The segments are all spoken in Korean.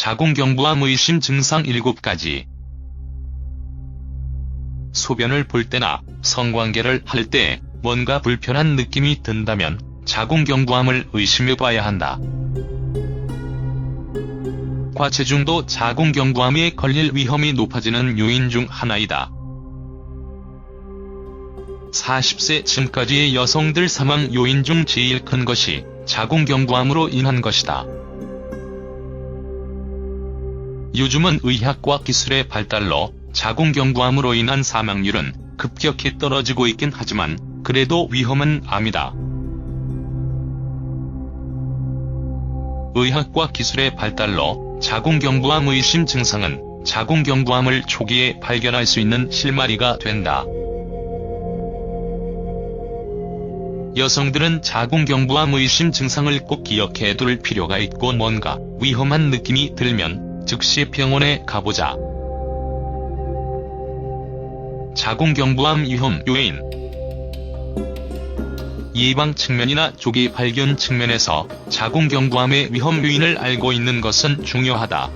자궁경부암 의심 증상 7가지. 소변을 볼 때나 성관계를 할 때 뭔가 불편한 느낌이 든다면 자궁경부암을 의심해 봐야 한다. 과체중도 자궁경부암에 걸릴 위험이 높아지는 요인 중 하나이다. 40세 쯤까지의 여성들 사망 요인 중 제일 큰 것이 자궁경부암으로 인한 것이다. 요즘은 의학과 기술의 발달로 자궁경부암으로 인한 사망률은 급격히 떨어지고 있긴 하지만 그래도 위험은 암이다. 의학과 기술의 발달로 자궁경부암 의심 증상은 자궁경부암을 초기에 발견할 수 있는 실마리가 된다. 여성들은 자궁경부암 의심 증상을 꼭 기억해 둘 필요가 있고 뭔가 위험한 느낌이 들면 즉시 병원에 가보자. 자궁경부암 위험 요인 예방 측면이나 조기 발견 측면에서 자궁경부암의 위험 요인을 알고 있는 것은 중요하다.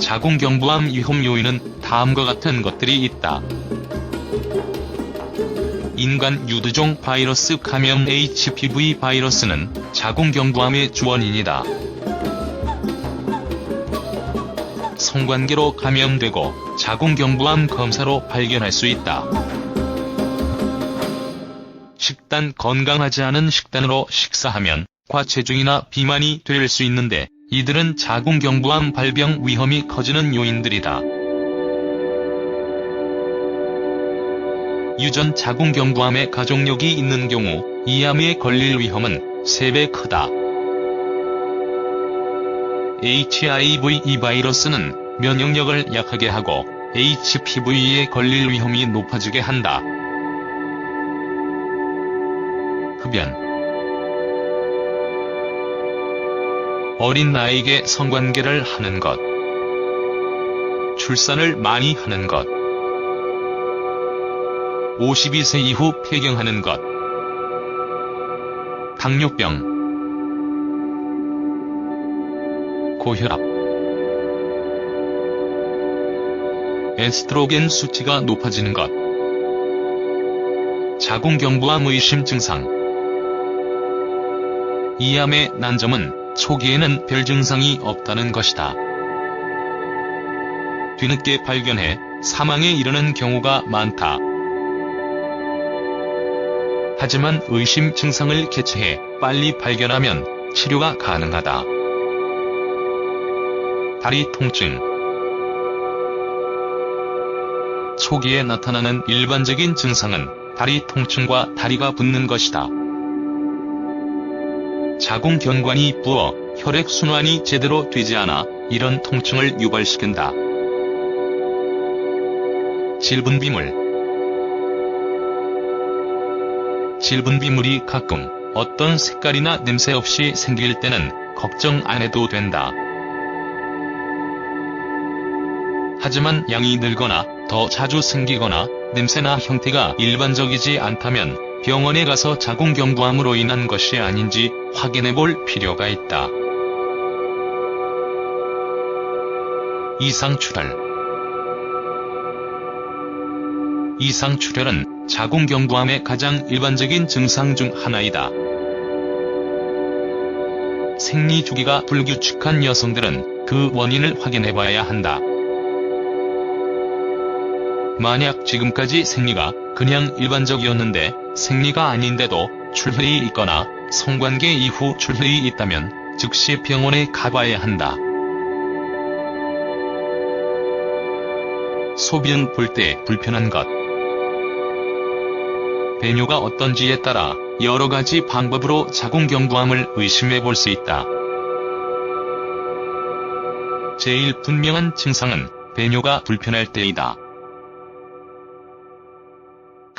자궁경부암 위험 요인은 다음과 같은 것들이 있다. 인간 유두종 바이러스 감염 HPV 바이러스는 자궁경부암의 주원인이다. 성관계로 감염되고 자궁경부암 검사로 발견할 수 있다. 식단 건강하지 않은 식단으로 식사하면 과체중이나 비만이 될 수 있는데 이들은 자궁경부암 발병 위험이 커지는 요인들이다. 유전 자궁경부암에 가족력이 있는 경우 이 암에 걸릴 위험은 3배 크다. HIV 이 바이러스는 면역력을 약하게 하고 HPV에 걸릴 위험이 높아지게 한다. 흡연. 어린 나이에게 성관계를 하는 것. 출산을 많이 하는 것. 52세 이후 폐경하는 것. 당뇨병. 고혈압 에스트로겐 수치가 높아지는 것 자궁경부암 의심 증상 이 암의 난점은 초기에는 별 증상이 없다는 것이다. 뒤늦게 발견해 사망에 이르는 경우가 많다. 하지만 의심 증상을 개체해 빨리 발견하면 치료가 가능하다. 다리 통증 초기에 나타나는 일반적인 증상은 다리 통증과 다리가 붓는 것이다. 자궁경관이 부어 혈액순환이 제대로 되지 않아 이런 통증을 유발시킨다. 질분 비물 질분 비물이 가끔 어떤 색깔이나 냄새 없이 생길 때는 걱정 안 해도 된다. 하지만 양이 늘거나 더 자주 생기거나 냄새나 형태가 일반적이지 않다면 병원에 가서 자궁경부암으로 인한 것이 아닌지 확인해 볼 필요가 있다. 이상출혈 이상출혈은 자궁경부암의 가장 일반적인 증상 중 하나이다. 생리 주기가 불규칙한 여성들은 그 원인을 확인해 봐야 한다. 만약 지금까지 생리가 그냥 일반적이었는데 생리가 아닌데도 출혈이 있거나 성관계 이후 출혈이 있다면 즉시 병원에 가봐야 한다. 소변 볼 때 불편한 것 배뇨가 어떤지에 따라 여러 가지 방법으로 자궁경부암을 의심해 볼 수 있다. 제일 분명한 증상은 배뇨가 불편할 때이다.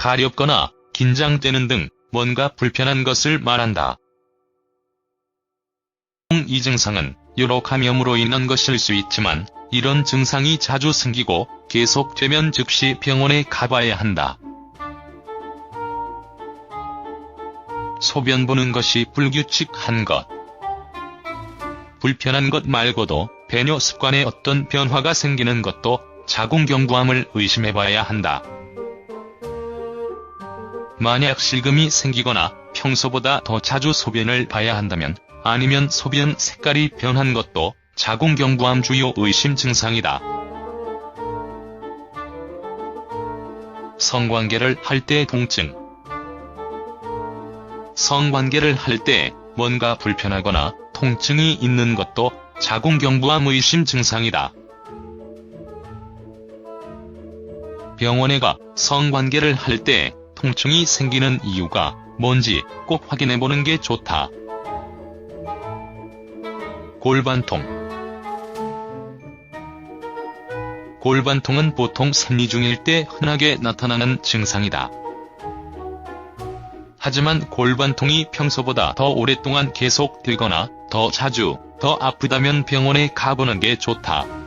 가렵거나 긴장되는 등 뭔가 불편한 것을 말한다. 이 증상은 여러 감염으로 인한 것일 수 있지만 이런 증상이 자주 생기고 계속되면 즉시 병원에 가봐야 한다. 소변 보는 것이 불규칙한 것 불편한 것 말고도 배뇨 습관에 어떤 변화가 생기는 것도 자궁경부암을 의심해봐야 한다. 만약 실금이 생기거나 평소보다 더 자주 소변을 봐야 한다면 아니면 소변 색깔이 변한 것도 자궁경부암 주요 의심 증상이다. 성관계를 할 때 통증 성관계를 할 때 뭔가 불편하거나 통증이 있는 것도 자궁경부암 의심 증상이다. 병원에 가 성관계를 할 때 통증이 생기는 이유가 뭔지 꼭 확인해보는 게 좋다. 골반통 골반통은 보통 생리 중일 때 흔하게 나타나는 증상이다. 하지만 골반통이 평소보다 더 오랫동안 계속되거나 더 자주, 더 아프다면 병원에 가보는 게 좋다.